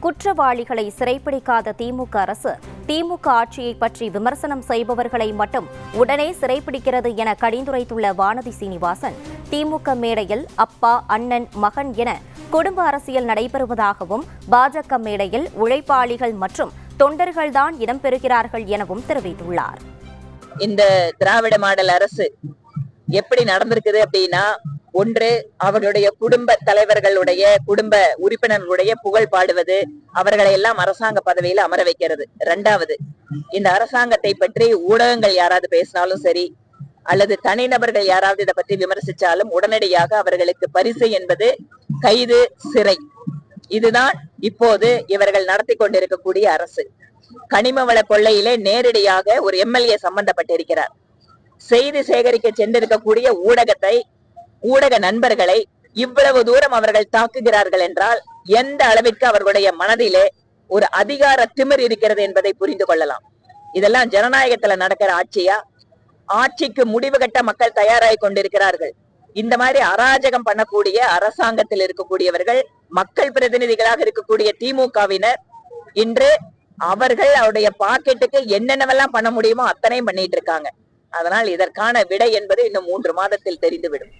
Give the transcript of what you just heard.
குற்றவாளிகளை சிறைப்பிடிக்காத திமுக அரசு திமுக ஆட்சியை பற்றி விமர்சனம் செய்பவர்களை மட்டும் உடனே சிறைப்பிடிக்கிறது என கடிந்துரைத்துள்ள வானதி சீனிவாசன் திமுக மேடையில் அப்பா அண்ணன் மகன் என குடும்ப அரசியல் நடைபெறுவதாகவும் பாஜக மேடையில் உழைப்பாளிகள் மற்றும் தொண்டர்கள்தான் இடம்பெறுகிறார்கள் எனவும் தெரிவித்துள்ளார். இந்த திராவிட மாடல் அரசு எப்படி நடந்திருக்குது அப்படின்னா ஒன்று அவருடைய குடும்ப தலைவர்களுடைய குடும்ப உறுப்பினர்களுடைய புகழ் பாடுவது அவர்களை எல்லாம் அரசாங்க பதவியில அமர வைக்கிறது. ரெண்டாவது இந்த அரசாங்கத்தை பற்றி ஊடகங்கள் யாராவது பேசினாலும் சரி அல்லது தனிநபர்கள் யாராவது இதை பற்றி விமர்சிச்சாலும் உடனடியாக அவர்களுக்கு பரிசு என்பது கைது சிறை. இதுதான் இப்போது இவர்கள் நடத்தி கொண்டிருக்கக்கூடிய அரசு. கனிம வள கொள்ளையிலே நேரடியாக ஒரு எம்எல்ஏ சம்பந்தப்பட்டிருக்கிறார். செய்தி சேகரிக்க சென்றிருக்கக்கூடிய ஊடகத்தை ஊடக நண்பர்களை இவ்வளவு தூரம் அவர்கள் தாக்குகிறார்கள் என்றால் எந்த அளவிற்கு அவர்களுடைய மனதிலே ஒரு அதிகார திமிர் இருக்கிறது என்பதை புரிந்து கொள்ளலாம். இதெல்லாம் ஜனநாயகத்துல நடக்கிற ஆட்சியா? ஆட்சிக்கு முடிவு கட்ட மக்கள் தயாராகி கொண்டிருக்கிறார்கள். இந்த மாதிரி அராஜகம் பண்ணக்கூடிய அரசாங்கத்தில் இருக்கக்கூடியவர்கள் மக்கள் பிரதிநிதிகளாக இருக்கக்கூடிய திமுகவினர் இன்று அவர்கள் அவருடைய பாக்கெட்டுக்கு என்னென்னவெல்லாம் பண்ண முடியுமோ அத்தனையும் பண்ணிட்டு இருக்காங்க. அதனால் இதற்கான விடை என்பது இன்னும் மூன்று மாதத்தில் தெரிந்துவிடும்.